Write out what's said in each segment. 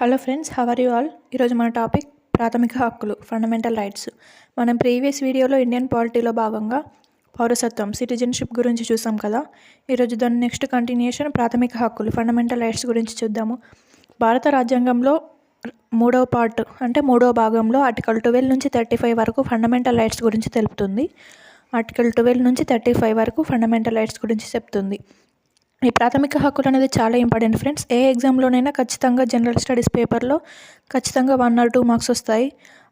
Hello friends how are you all ఈరోజు మన topic ప్రాథమిక హక్కులు ఫండమెంటల్ రైట్స్ మనం ప్రీవియస్ వీడియోలో ఇండియన్ పాలిటీలో భాగంగా పౌరసత్వం సిటిజన్షిప్ గురించి చూసాం కదా. ఈరోజు దాని నెక్స్ట్ కంటిన్యూషన్ ప్రాథమిక హక్కులు ఫండమెంటల్ రైట్స్ గురించి చూద్దాము. భారత రాజ్యాంగంలో మూడవ పార్ట్ అంటే మూడవ భాగంలో ఆర్టికల్ ట్వెల్వ్ నుంచి థర్టీ ఫైవ్ వరకు ఫండమెంటల్ రైట్స్ గురించి తెలుపుతుంది. ఆర్టికల్ ట్వెల్వ్ నుంచి థర్టీ ఫైవ్ వరకు ఫండమెంటల్ రైట్స్ గురించి చెప్తుంది. ఈ ప్రాథమిక హక్కులు అనేది చాలా ఇంపార్టెంట్ ఫ్రెండ్స్. ఏ ఎగ్జామ్లోనైనా ఖచ్చితంగా జనరల్ స్టడీస్ పేపర్లో ఖచ్చితంగా వన్ ఆర్ టూ మార్క్స్ వస్తాయి.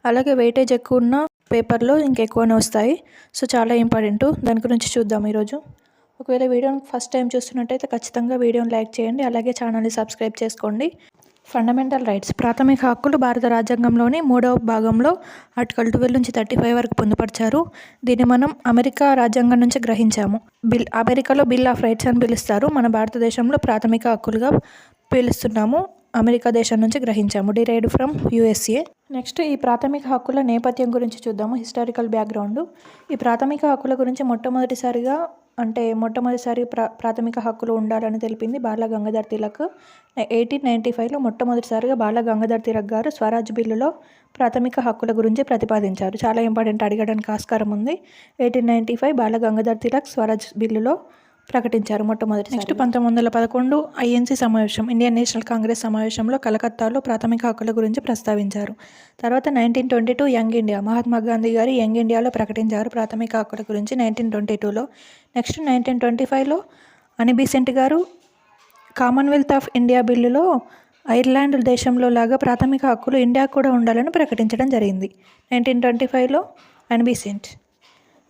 అలాగే వెయిటేజ్ ఎక్కువ ఉన్న పేపర్లో ఇంకెక్కువనే వస్తాయి. సో చాలా ఇంపార్టెంట్. దాని గురించి చూద్దాం ఈరోజు. ఒకవేళ వీడియోని ఫస్ట్ టైం చూస్తున్నట్టయితే ఖచ్చితంగా వీడియోని లైక్ చేయండి. అలాగే ఛానల్ని సబ్స్క్రైబ్ చేసుకోండి. ఫండమెంటల్ రైట్స్ ప్రాథమిక హక్కులు భారత రాజ్యాంగంలోని మూడవ భాగంలో ఆర్టికల్ ట్వెల్వ్ నుంచి థర్టీ ఫైవ్ వరకు పొందుపరిచారు. దీన్ని మనం అమెరికా రాజ్యాంగం నుంచి గ్రహించాము. బిల్ అమెరికాలో బిల్ ఆఫ్ రైట్స్ అని పిలుస్తారు. మన భారతదేశంలో ప్రాథమిక హక్కులుగా పిలుస్తున్నాము. అమెరికా దేశం నుంచి గ్రహించాము. డిరైడ్ ఫ్రమ్ యుఎస్ఏ నెక్స్ట్ ఈ ప్రాథమిక హక్కుల నేపథ్యం గురించి చూద్దాము. హిస్టారికల్ బ్యాక్గ్రౌండ్ ఈ ప్రాథమిక హక్కుల గురించి మొట్టమొదటిసారిగా అంటే మొట్టమొదటిసారి ప్రా ప్రాథమిక హక్కులు ఉండాలని తెలిపింది బాల గంగాధర్ తిలక్. ఎయిటీన్ నైంటీ ఫైవ్లో మొట్టమొదటిసారిగా బాల గంగాధర్ తిలక్ గారు స్వరాజ్ బిల్లులో ప్రాథమిక హక్కుల గురించి ప్రతిపాదించారు. చాలా ఇంపార్టెంట్ అడగడానికి ఆస్కారం ఉంది. Eighteen ninety five Bal Gangadhar Tilak Swaraj బిల్లులో ప్రకటించారు మొట్టమొదటి నెక్స్ట్ పంతొమ్మిది వందల పదకొండు ఐఎన్సీ సమావేశం ఇండియన్ నేషనల్ కాంగ్రెస్ సమావేశంలో కలకత్తాలో ప్రాథమిక హక్కుల గురించి ప్రస్తావించారు. తర్వాత nineteen twenty two Young India Mahatma Gandhi గారు యంగ్ ఇండియాలో ప్రకటించారు ప్రాథమిక హక్కుల గురించి నైన్టీన్ ట్వంటీ టూలో. నెక్స్ట్ నైన్టీన్ ట్వంటీ ఫైవ్లో అనిబిసెంట్ గారు కామన్వెల్త్ ఆఫ్ ఇండియా బిల్లులో ఐర్లాండ్ దేశంలో లాగా ప్రాథమిక హక్కులు ఇండియాకు కూడా ఉండాలని ప్రకటించడం జరిగింది. నైన్టీన్ ట్వంటీ ఫైవ్లో Annie Besant.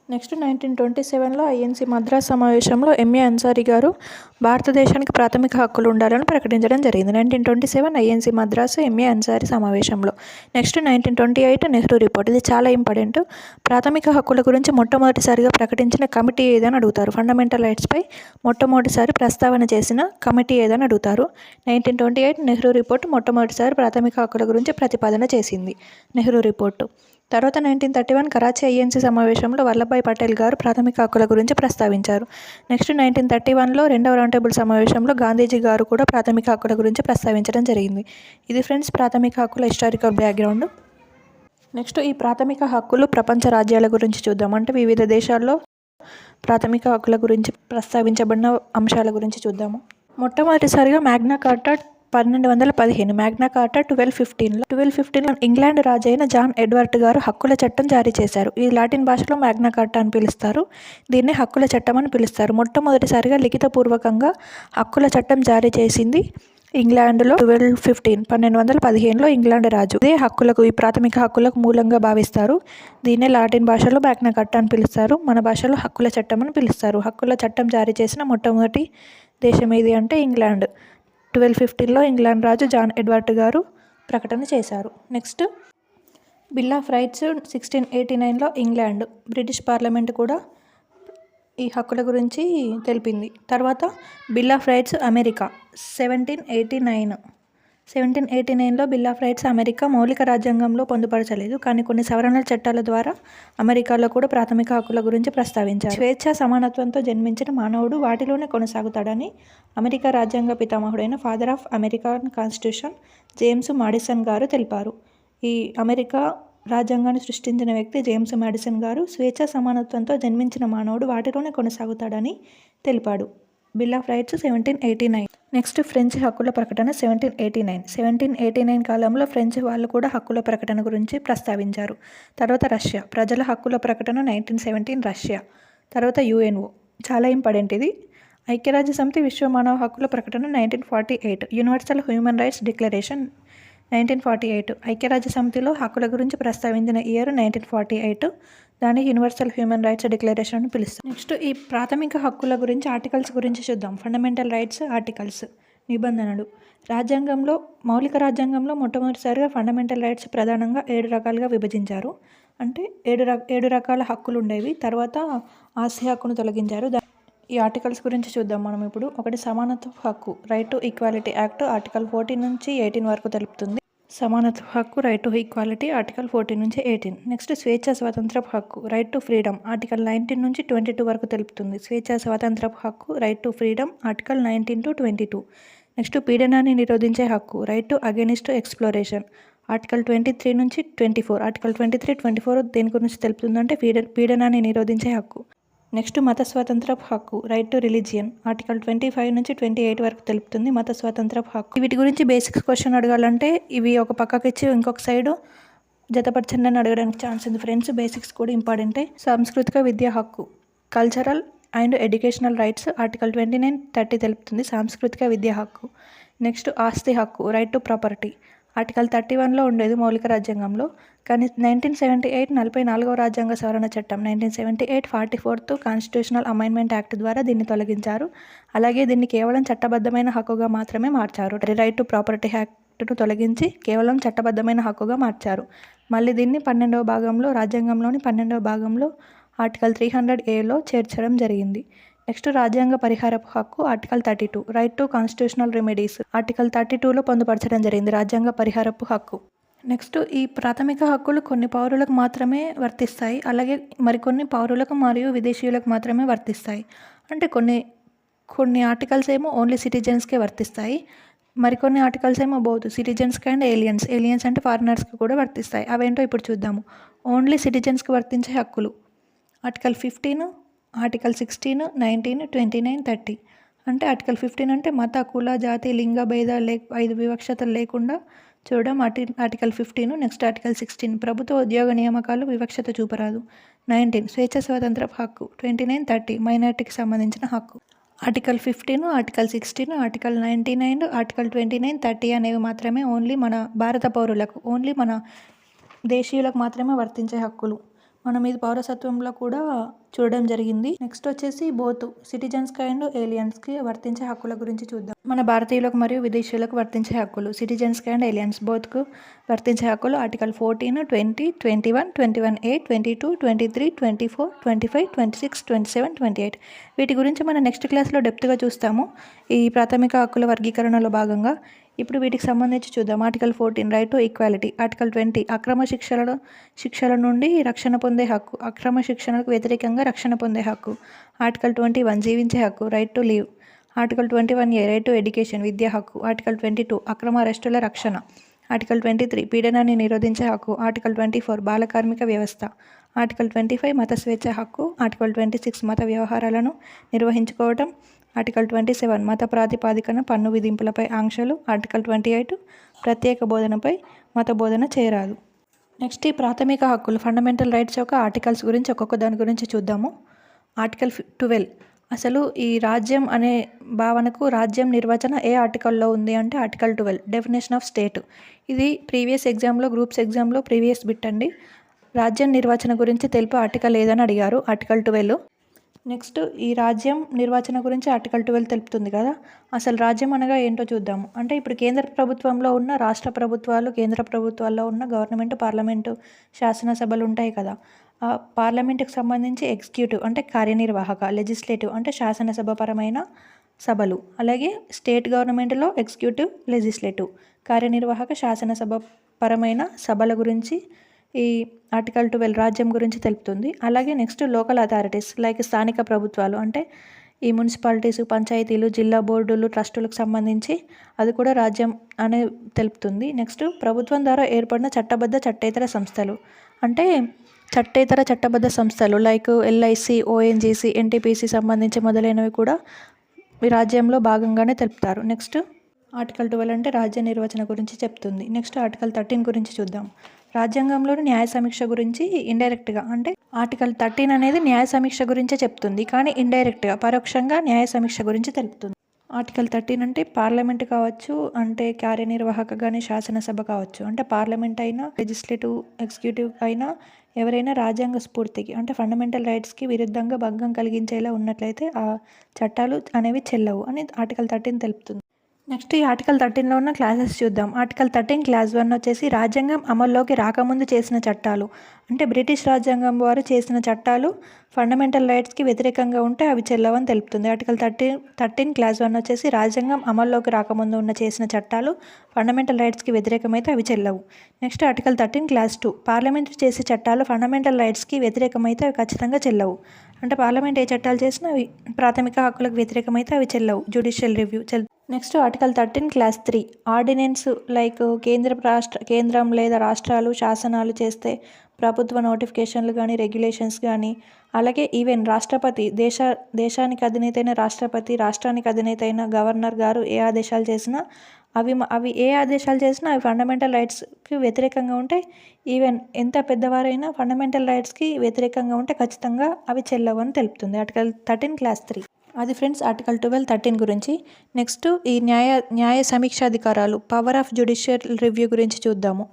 Next nineteen twenty సెవెన్లో ఐఎన్సీ మద్రాస్ సమావేశంలో ఎంఏ అన్సారీ గారు భారతదేశానికి ప్రాథమిక హక్కులు ఉండాలని ప్రకటించడం జరిగింది. Nineteen twenty seven INC Madras MA Ansari సమావేశంలో. Next nineteen twenty eight Nehru report. ఇది చాలా ఇంపార్టెంట్. ప్రాథమిక హక్కుల గురించి మొట్టమొదటిసారిగా ప్రకటించిన కమిటీ ఏదని అడుగుతారు. ఫండమెంటల్ రైట్స్పై మొట్టమొదటిసారి ప్రస్తావన చేసిన కమిటీ ఏదని అడుగుతారు. Nineteen twenty eight Nehru report మొట్టమొదటిసారి ప్రాథమిక హక్కుల గురించి ప్రతిపాదన చేసింది. నెహ్రూ రిపోర్టు. తర్వాత nineteen thirty one Karachi INC సమావేశంలో వల్లభాయ్ పటేల్ గారు ప్రాథమిక హక్కుల గురించి ప్రస్తావించారు. నెక్స్ట్ నైన్టీన్ థర్టీ వన్లో రెండవ రౌండ్ టేబుల్ సమావేశంలో గాంధీజీ గారు కూడా ప్రాథమిక హక్కుల గురించి ప్రస్తావించడం జరిగింది. ఇది ఫ్రెండ్స్ ప్రాథమిక హక్కుల హిస్టారికల్ బ్యాక్గ్రౌండ్. నెక్స్ట్ ఈ ప్రాథమిక హక్కులు ప్రపంచ రాజ్యాల గురించి చూద్దాం. అంటే వివిధ దేశాల్లో ప్రాథమిక హక్కుల గురించి ప్రస్తావించబడిన అంశాల గురించి చూద్దాము. మొట్టమొదటిసారిగా మ్యాగ్నా కార్టా పన్నెండు వందల పదిహేను మ్యాగ్నా కార్టా ట్వెల్వ్ ఫిఫ్టీన్లో. ట్వెల్వ్ ఫిఫ్టీన్లో ఇంగ్లాండ్ రాజు అయిన జాన్ ఎడ్వర్డ్ గారు హక్కుల చట్టం జారీ చేశారు. ఈ లాటిన్ భాషలో మ్యాగ్నా కార్టా అని పిలుస్తారు. దీన్ని హక్కుల చట్టం అని పిలుస్తారు. మొట్టమొదటిసారిగా లిఖితపూర్వకంగా హక్కుల చట్టం జారీ చేసింది ఇంగ్లాండ్లో ట్వెల్వ్ ఫిఫ్టీన్ పన్నెండు వందల పదిహేనులో ఇంగ్లాండ్ రాజు. ఇదే హక్కులకు ఈ ప్రాథమిక హక్కులకు మూలంగా భావిస్తారు. దీన్నే లాటిన్ భాషలో బ్యాక్న కట్ట అని పిలుస్తారు. మన భాషలో హక్కుల చట్టం అని పిలుస్తారు. హక్కుల చట్టం జారీ చేసిన మొట్టమొదటి దేశం ఏది అంటే ఇంగ్లాండ్. ట్వెల్వ్ ఫిఫ్టీన్లో ఇంగ్లాండ్ రాజు జాన్ ఎడ్వర్డ్ గారు ప్రకటన చేశారు. Next bill of rights sixteen eighty నైన్లో ఇంగ్లాండ్ బ్రిటిష్ పార్లమెంట్ కూడా ఈ హక్కుల గురించి తెలిపింది. తర్వాత bill of rights America seventeen eighty nine. Seventeen eighty నైన్లో బిల్ ఆఫ్ రైట్స్ అమెరికా మౌలిక రాజ్యాంగంలో పొందుపరచలేదు. కానీ కొన్ని సవరణల చట్టాల ద్వారా అమెరికాలో కూడా ప్రాథమిక హక్కుల గురించి ప్రస్తావించారు. స్వేచ్ఛ సమానత్వంతో జన్మించిన మానవుడు వాటిలోనే కొనసాగుతాడని అమెరికా రాజ్యాంగ పితామహుడైన father of American constitution James Madison గారు తెలిపారు. ఈ అమెరికా రాజ్యాంగాన్ని సృష్టించిన వ్యక్తి జేమ్స్ మాడిసన్ గారు స్వేచ్ఛ సమానత్వంతో జన్మించిన మానవుడు వాటిలోనే కొనసాగుతాడని తెలిపాడు. Bill of rights seventeen eighty nine. Next French హక్కుల ప్రకటన seventeen eighty nine. Seventeen eighty nine కాలంలో ఫ్రెంచ్ వాళ్ళు కూడా హక్కుల ప్రకటన గురించి ప్రస్తావించారు. తర్వాత రష్యా. ప్రజల హక్కుల ప్రకటన నైన్టీన్ సెవెంటీన్ రష్యా. తర్వాత యుఎన్ఓ. చాలా ఇంపార్టెంట్ ఇది. ఐక్యరాజ్య సమితి విశ్వ మానవ హక్కుల ప్రకటన nineteen forty eight. Universal human rights declaration nineteen forty eight. ఐక్యరాజ్య సమితిలో హక్కుల గురించి ప్రస్తావించిన ఇయర్ నైన్టీన్ ఫార్టీ ఎయిట్. దాన్ని యూనివర్సల్ హ్యూమన్ రైట్స్ డిక్లరేషన్ అని పిలుస్తాం నెక్స్ట్ ఈ ప్రాథమిక హక్కుల గురించి ఆర్టికల్స్ గురించి చూద్దాం. ఫండమెంటల్ రైట్స్ ఆర్టికల్స్ నిబంధనలు. రాజ్యాంగంలో మౌలిక రాజ్యాంగంలో మొట్టమొదటిసారిగా ఫండమెంటల్ రైట్స్ ప్రధానంగా ఏడు రకాలుగా విభజించారు. అంటే ఏడు రక ఏడు రకాల హక్కులు ఉండేవి. తర్వాత ఆస్తి హక్కును తొలగించారు. ఈ ఆర్టికల్స్ గురించి చూద్దాం మనం ఇప్పుడు. ఒకటి సమానత్వ హక్కు right to equality act article fourteen నుంచి ఎయిటీన్ వరకు తెలుపుతుంది. సమానత్వ హక్కు right to equality article fourteen నుంచి ఎయిటీన్ నెక్స్ట్ స్వేచ్ఛ స్వాతంత్రపు హక్కు right to freedom article nineteen నుంచి ట్వంటీ టూ వరకు తెలుపుతుంది. స్వేచ్ఛ స్వాతంత్రపు హక్కు right to freedom article nineteen to twenty two next పీడనాన్ని నిరోధించే హక్కు right to against exploration article twenty three నుంచి twenty four article twenty three twenty four దేని గురించి తెలుపుతుందంటే పీడ పీడనాన్ని నిరోధించే హక్కు. నెక్స్ట్ మత స్వాతంత్ర హక్కు right to religion article twenty five నుంచి ట్వంటీ ఎయిట్ వరకు తెలుపుతుంది మత స్వాతంత్ర హక్కు. వీటి గురించి బేసిక్స్ క్వశ్చన్ అడగాలంటే ఇవి ఒక పక్కకి ఇచ్చి ఇంకొక సైడు జతపరచండి అని అడగడానికి ఛాన్స్ ఉంది. ఫ్రెండ్స్ బేసిక్స్ కూడా ఇంపార్టెంటే సాంస్కృతిక విద్యా హక్కు cultural and educational rights article twenty nine thirty తెలుపుతుంది. సాంస్కృతిక విద్యా హక్కు. నెక్స్ట్ ఆస్తి హక్కు right to property article thirty వన్లో ఉండేది మౌలిక రాజ్యాంగంలో. కానీ నైన్టీన్ సెవెంటీ ఎయిట్ నలభై నాలుగవ రాజ్యాంగ సవరణ చట్టం nineteen seventy eight forty fourth constitutional amendment act ద్వారా దీన్ని తొలగించారు. అలాగే దీన్ని కేవలం చట్టబద్ధమైన హక్కుగా మాత్రమే మార్చారు. రైట్ టు ప్రాపర్టీ యాక్ట్ను తొలగించి కేవలం చట్టబద్ధమైన హక్కుగా మార్చారు. మళ్ళీ దీన్ని పన్నెండవ భాగంలో రాజ్యాంగంలోని పన్నెండవ భాగంలో ఆర్టికల్ త్రీ హండ్రెడ్ ఏలో చేర్చడం జరిగింది. నెక్స్ట్ రాజ్యాంగ పరిహారపు హక్కు article thirty two right to constitutional remedies article thirty టూలో పొందుపరచడం జరిగింది రాజ్యాంగ పరిహారపు హక్కు. నెక్స్ట్ ఈ ప్రాథమిక హక్కులు కొన్ని పౌరులకు మాత్రమే వర్తిస్తాయి అలాగే మరికొన్ని పౌరులకు మరియు విదేశీయులకు మాత్రమే వర్తిస్తాయి. అంటే కొన్ని కొన్ని ఆర్టికల్స్ ఏమో ఓన్లీ సిటిజన్స్కే వర్తిస్తాయి మరికొన్ని ఆర్టికల్స్ ఏమో బోత్ సిటిజన్స్కి అండ్ ఏలియన్స్ ఏలియన్స్ అంటే ఫారినర్స్కి కూడా వర్తిస్తాయి. అవేంటో ఇప్పుడు చూద్దాము. ఓన్లీ సిటిజన్స్కి వర్తించే హక్కులు. Article fifteen article sixteen nineteen twenty nine thirty. అంటే ఆర్టికల్ ఫిఫ్టీన్ అంటే మత కుల జాతి లింగ భేద లే ఐదు వివక్షతలు లేకుండా చూడడం ఆర్టి article fifteen next article sixteen. ప్రభుత్వ ఉద్యోగ నియామకాలు వివక్షత చూపరాదు. నైన్టీన్. స్వేచ్ఛ స్వాతంత్ర హక్కు. Twenty nine thirty. మైనార్టీకి సంబంధించిన హక్కు. Article fifteen article sixteen article ninety nine article twenty nine thirty అనేవి మాత్రమే ఓన్లీ మన భారత పౌరులకు ఓన్లీ మన దేశీయులకు మాత్రమే వర్తించే హక్కులు. మనం ఇది పౌరసత్వంలో కూడా చూడడం జరిగింది. నెక్స్ట్ వచ్చేసి బోత్ సిటిజన్స్కి అండ్ ఏలియన్స్కి వర్తించే హక్కుల గురించి చూద్దాం. మన భారతీయులకు మరియు విదేశీయులకు వర్తించే హక్కులు సిటిజన్స్కి అండ్ ఏలియన్స్ బోత్కు వర్తించే హక్కులు article fourteen twenty twenty one twenty one eight twenty two twenty three twenty four twenty five twenty six twenty seven twenty eight. వీటి గురించి మనం నెక్స్ట్ క్లాస్లో డెప్త్గా చూస్తాము. ఈ ప్రాథమిక హక్కుల వర్గీకరణలో భాగంగా ఇప్పుడు వీటికి సంబంధించి చూద్దాం. Article fourteen right to equality article twenty అక్రమ శిక్షల శిక్షల నుండి రక్షణ పొందే హక్కు అక్రమ శిక్షణలకు వ్యతిరేకంగా రక్షణ పొందే హక్కు. ఆర్టికల్ ట్వంటీ వన్ జీవించే హక్కు right to live article twenty one A right to education విద్యా హక్కు. ఆర్టికల్ ట్వంటీ టూ అక్రమ అరెస్టుల రక్షణ. ఆర్టికల్ ట్వంటీ త్రీ పీడనాన్ని నిరోధించే హక్కు. ఆర్టికల్ ట్వంటీ ఫోర్ బాల కార్మిక వ్యవస్థ. ఆర్టికల్ ట్వంటీ ఫైవ్ మత స్వేచ్ఛ హక్కు. ఆర్టికల్ ట్వంటీ సిక్స్ మత వ్యవహారాలను నిర్వహించుకోవటం. ఆర్టికల్ ట్వంటీ సెవెన్ మత ప్రాతిపాదికన పన్ను విధింపులపై ఆంక్షలు. ఆర్టికల్ ట్వంటీ ఎయిట్ ప్రత్యేక బోధనపై మత బోధన చేరాదు. నెక్స్ట్ ఈ ప్రాథమిక హక్కులు ఫండమెంటల్ రైట్స్ యొక్క ఆర్టికల్స్ గురించి ఒక్కొక్క దాని గురించి చూద్దాము. ఆర్టికల్ ట్వెల్వ్ అసలు ఈ రాజ్యం అనే భావనకు రాజ్యం నిర్వచన ఏ ఆర్టికల్లో ఉంది అంటే article twelve definition of state ఇది ప్రీవియస్ ఎగ్జామ్లో గ్రూప్స్ ఎగ్జామ్లో ప్రీవియస్ బిట్ అండి. రాజ్యం నిర్వచన గురించి తెలుపు ఆర్టికల్ ఏదని అడిగారు ఆర్టికల్ ట్వెల్వ్ నెక్స్ట్ ఈ రాజ్యం నిర్వచన గురించి ఆర్టికల్ ట్వెల్వ్ తెలుపుతుంది కదా. అసలు రాజ్యం అనగా ఏంటో చూద్దాము. అంటే ఇప్పుడు కేంద్ర ప్రభుత్వంలో ఉన్న రాష్ట్ర ప్రభుత్వాలు కేంద్ర ప్రభుత్వాల్లో ఉన్న గవర్నమెంట్ పార్లమెంటు శాసనసభలు ఉంటాయి కదా. ఆ పార్లమెంటుకి సంబంధించి ఎగ్జిక్యూటివ్ అంటే కార్యనిర్వాహక లెజిస్లేటివ్ అంటే శాసనసభపరమైన సభలు. అలాగే స్టేట్ గవర్నమెంట్లో ఎగ్జిక్యూటివ్ లెజిస్లేటివ్ కార్యనిర్వాహక శాసనసభ పరమైన సభల గురించి ఈ ఆర్టికల్ ట్వెల్వ్ రాజ్యం గురించి తెలుపుతుంది. అలాగే నెక్స్ట్ లోకల్ అథారిటీస్ లైక్ స్థానిక ప్రభుత్వాలు అంటే ఈ మున్సిపాలిటీస్ పంచాయతీలు జిల్లా బోర్డులు ట్రస్టులకు సంబంధించి అది కూడా రాజ్యం అనే తెలుపుతుంది. నెక్స్ట్ ప్రభుత్వం ద్వారా ఏర్పడిన చట్టబద్ధ చట్టేతర సంస్థలు అంటే చట్టేతర చట్టబద్ధ సంస్థలు లైక్ ఎల్ఐసి ఓఎన్జీసీ ఎన్టీపీసీ సంబంధించి మొదలైనవి కూడా ఈ రాజ్యంలో భాగంగానే తెలుపుతారు. నెక్స్ట్ ఆర్టికల్ ట్వెల్వ్ అంటే రాజ్య నిర్వచన గురించి చెప్తుంది. నెక్స్ట్ ఆర్టికల్ థర్టీన్ గురించి చూద్దాం. రాజ్యాంగంలోని న్యాయ సమీక్ష గురించి ఇండైరెక్ట్గా అంటే ఆర్టికల్ థర్టీన్ అనేది న్యాయ సమీక్ష గురించే చెప్తుంది. కానీ ఇండైరెక్ట్గా పరోక్షంగా న్యాయ సమీక్ష గురించి తెలుపుతుంది. ఆర్టికల్ థర్టీన్ అంటే పార్లమెంట్ కావచ్చు అంటే కార్యనిర్వాహక కానీ శాసనసభ కావచ్చు. అంటే పార్లమెంట్ అయినా లెజిస్లేటివ్ ఎగ్జిక్యూటివ్ అయినా ఎవరైనా రాజ్యాంగ స్ఫూర్తికి అంటే ఫండమెంటల్ రైట్స్కి విరుద్ధంగా భంగం కలిగించేలా ఉన్నట్లయితే ఆ చట్టాలు అనేవి చెల్లవు అని ఆర్టికల్ థర్టీన్ తెలుపుతుంది. నెక్స్ట్ ఈ ఆర్టికల్ థర్టీన్లో ఉన్న క్లాసెస్ చూద్దాం. ఆర్టికల్ థర్టీన్ క్లాస్ వన్ వచ్చేసి రాజ్యాంగం అమల్లోకి రాకముందు చేసిన చట్టాలు. అంటే బ్రిటిష్ రాజ్యాంగం వారు చేసిన చట్టాలు ఫండమెంటల్ రైట్స్కి వ్యతిరేకంగా ఉంటే అవి చెల్లవని తెలుపుతుంది. Article thirteen thirteen clause one వచ్చేసి రాజ్యాంగం అమల్లోకి రాకముందు ఉన్న చేసిన చట్టాలు ఫండమెంటల్ రైట్స్కి వ్యతిరేకమైతే అవి చెల్లవు. Next article thirteen clause two. Parliament చేసే చట్టాలు ఫండమెంటల్ రైట్స్కి వ్యతిరేకమైతే అవి ఖచ్చితంగా చెల్లవు. అంటే పార్లమెంట్ ఏ చట్టాలు చేసినా అవి ప్రాథమిక హక్కులకు వ్యతిరేకమైతే అవి చెల్లవు. జ్యుడిషియల్ రివ్యూ చెల్ next article thirteen clause three. Ordinance like కేంద్ర రాష్ట్ర కేంద్రం లేదా రాష్ట్రాలు శాసనాలు చేస్తే ప్రభుత్వ నోటిఫికేషన్లు కానీ రెగ్యులేషన్స్ కానీ అలాగే ఈవెన్ రాష్ట్రపతి దేశ దేశానికి అధినేతైన రాష్ట్రపతి రాష్ట్రానికి అధినేతైన గవర్నర్ గారు ఏ ఆదేశాలు చేసినా అవి అవి ఏ ఆదేశాలు చేసినా అవి ఫండమెంటల్ రైట్స్కి వ్యతిరేకంగా ఉంటే ఈవెన్ ఎంత పెద్దవారైనా ఫండమెంటల్ రైట్స్కి వ్యతిరేకంగా ఉంటే ఖచ్చితంగా అవి చెల్లవు అని తెలుపుతుంది. Article thirteen clause three. అది ఫ్రెండ్స్ ఆర్టికల్ ట్వెల్వ్ థర్టీన్ గురించి. నెక్స్ట్ ఈ న్యాయ న్యాయ సమీక్షాధికారాలు పవర్ ఆఫ్ జ్యుడిషియల్ రివ్యూ గురించి చూద్దాము.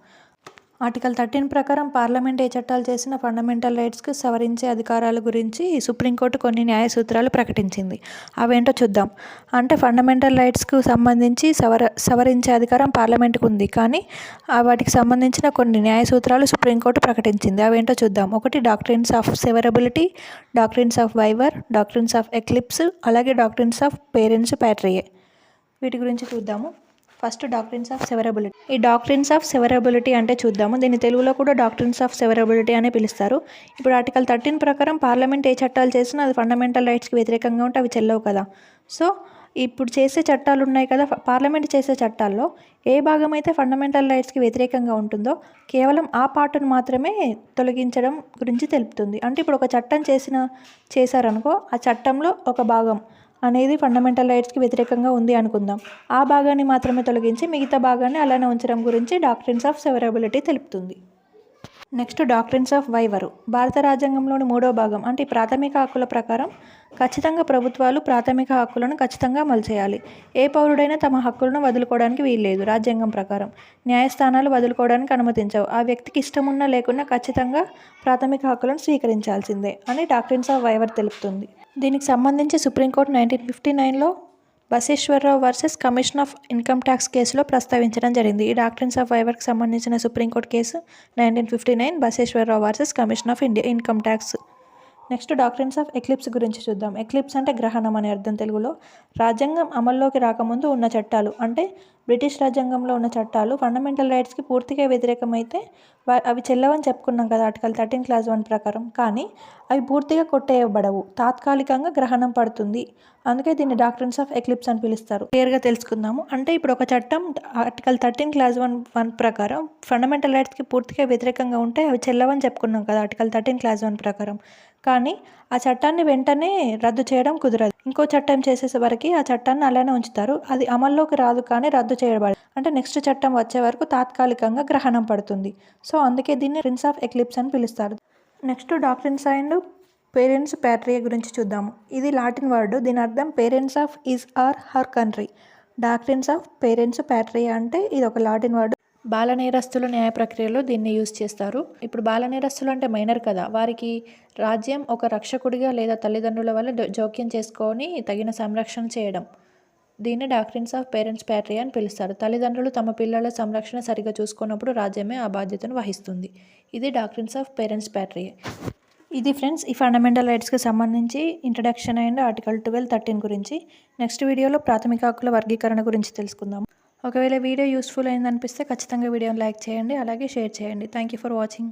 ఆర్టికల్ థర్టీన్ ప్రకారం పార్లమెంట్ ఏ చట్టాలు చేసిన ఫండమెంటల్ రైట్స్కి సవరించే అధికారాల గురించి సుప్రీంకోర్టు కొన్ని న్యాయ సూత్రాలు ప్రకటించింది. అవేంటో చూద్దాం. అంటే ఫండమెంటల్ రైట్స్కు సంబంధించి సవర సవరించే అధికారం పార్లమెంట్కు ఉంది. కానీ వాటికి సంబంధించిన కొన్ని న్యాయ సూత్రాలు సుప్రీంకోర్టు ప్రకటించింది. అవేంటో చూద్దాం. ఒకటి doctrines of severability doctrines of waiver doctrines of eclipse అలాగే డాక్ట్రిన్స్ ఆఫ్ పేరెంట్స్ ప్యాట్రియే. వీటి గురించి చూద్దాము. First doctrines of severability. ఈ డాక్ట్రిన్స్ ఆఫ్ సెవరబిలిటీ అంటే చూద్దాము. దీన్ని తెలుగులో కూడా డాక్టరీన్స్ ఆఫ్ సెవరబిలిటీ అనే పిలుస్తారు. ఇప్పుడు ఆర్టికల్ థర్టీన్ ప్రకారం పార్లమెంట్ ఏ చట్టాలు చేసినా అది ఫండమెంటల్ రైట్స్కి వ్యతిరేకంగా ఉంటే అవి చెల్లవు కదా. సో ఇప్పుడు చేసే చట్టాలు ఉన్నాయి కదా పార్లమెంట్ చేసే చట్టాల్లో ఏ భాగం అయితే ఫండమెంటల్ రైట్స్కి వ్యతిరేకంగా ఉంటుందో కేవలం ఆ పార్ట్ను మాత్రమే తొలగించడం గురించి తెలుపుతుంది. అంటే ఇప్పుడు ఒక చట్టం చేసిన చేశారనుకో ఆ చట్టంలో ఒక భాగం అనేది ఫండమెంటల్ రైట్స్కి వ్యతిరేకంగా ఉంది అనుకుందాం. ఆ భాగాన్ని మాత్రమే తొలగించి మిగతా భాగాన్ని అలానే ఉంచడం గురించి డాక్టరీన్స్ ఆఫ్ సెవరబిలిటీ తెలుపుతుంది. నెక్స్ట్ డాక్ట్రిన్స్ ఆఫ్ వైవరు భారత రాజ్యాంగంలోని మూడో భాగం అంటే ప్రాథమిక హక్కుల ప్రకారం ఖచ్చితంగా ప్రభుత్వాలు ప్రాథమిక హక్కులను ఖచ్చితంగా అమలు చేయాలి ఏ పౌరుడైనా తమ హక్కులను వదులుకోవడానికి వీల్లేదు రాజ్యాంగం ప్రకారం. న్యాయస్థానాలు వదులుకోవడానికి అనుమతించవు. ఆ వ్యక్తికి ఇష్టమున్నా లేకున్నా ఖచ్చితంగా ప్రాథమిక హక్కులను స్వీకరించాల్సిందే అని డాక్టరీన్స్ ఆఫ్ వైవర్ తెలుపుతుంది. దీనికి సంబంధించి సుప్రీంకోర్టు నైన్టీన్ ఫిఫ్టీ నైన్లో Baseshwararao versus commission of income tax కేసులో ప్రస్తావించడం జరిగింది. ఈ డాక్టర్స్ ఆఫ్ వైవర్కి సంబంధించిన supreme court case nineteen fifty nine Baseshwararao versus commission of India income tax next doctors of eclipse గురించి చూద్దాం. ఎక్లిప్స్ అంటే గ్రహణం అనే అర్థం తెలుగులో. రాజ్యాంగం అమల్లోకి రాకముందు ఉన్న చట్టాలు. అంటే బ్రిటిష్ రాజ్యాంగంలో ఉన్న చట్టాలు ఫండమెంటల్ రైట్స్కి పూర్తిగా వ్యతిరేకమైతే అవి చెల్లవని చెప్పుకున్నాం కదా ఆర్టికల్ థర్టీన్ క్లాస్ వన్ ప్రకారం. కానీ అవి పూర్తిగా కొట్టేయబడవు. తాత్కాలికంగా గ్రహణం పడుతుంది. అందుకే దీన్ని డాక్టర్స్ ఆఫ్ ఎక్లిప్స్ అని పిలుస్తారు. క్లియర్గా తెలుసుకుందాము. అంటే ఇప్పుడు ఒక చట్టం article thirteen clause one one ప్రకారం ఫండమెంటల్ రైట్స్కి పూర్తిగా వ్యతిరేకంగా ఉంటే అవి చెల్లవని చెప్పుకున్నాం కదా ఆర్టికల్ థర్టీన్ క్లాస్ వన్ ప్రకారం. కానీ ఆ చట్టాన్ని వెంటనే రద్దు చేయడం కుదరదు. ఇంకో చట్టం చేసే వరకు ఆ చట్టాన్ని అలానే ఉంచుతారు. అది అమల్లోకి రాదు కానీ రద్దు చేయబడదు. అంటే నెక్స్ట్ చట్టం వచ్చే వరకు తాత్కాలికంగా గ్రహణం పడుతుంది. సో అందుకే దీన్ని ప్రిన్స్ ఆఫ్ ఎక్లిప్స్ అని పిలుస్తారు. Next doctors and parents patriae గురించి చూద్దాము. ఇది లాటిన్ వర్డ్. దీని అర్థం parents of is or her country. Doctors of parents patriae అంటే ఇది ఒక లాటిన్ వర్డ్. బాలనేరస్తుల న్యాయ ప్రక్రియలో దీన్ని యూజ్ చేస్తారు. ఇప్పుడు బాల నేరస్తులు అంటే మైనర్ కదా. వారికి రాజ్యం ఒక రక్షకుడిగా లేదా తల్లిదండ్రుల వల్ల జోక్యం చేసుకొని తగిన సంరక్షణ చేయడం. దీన్ని డాక్టరీన్స్ ఆఫ్ పేరెంట్స్ ప్యాట్రీ అని పిలుస్తారు. తల్లిదండ్రులు తమ పిల్లల సంరక్షణ సరిగా చూసుకున్నప్పుడు రాజ్యమే ఆ బాధ్యతను వహిస్తుంది. ఇది డాక్టరీన్స్ ఆఫ్ పేరెంట్స్ ప్యాట్రీ. ఇది ఫ్రెండ్స్ ఈ ఫండమెంటల్ రైట్స్కి సంబంధించి introduction and article twelve thirteen గురించి. నెక్స్ట్ వీడియోలో ప్రాథమిక హక్కుల వర్గీకరణ గురించి తెలుసుకుందాం. ఒకవేళ వీడియో యూస్ఫుల్ అయిందనిపిస్తే ఖచ్చితంగా వీడియోని లైక్ చేయండి అలాగే షేర్ చేయండి. Thank you for watching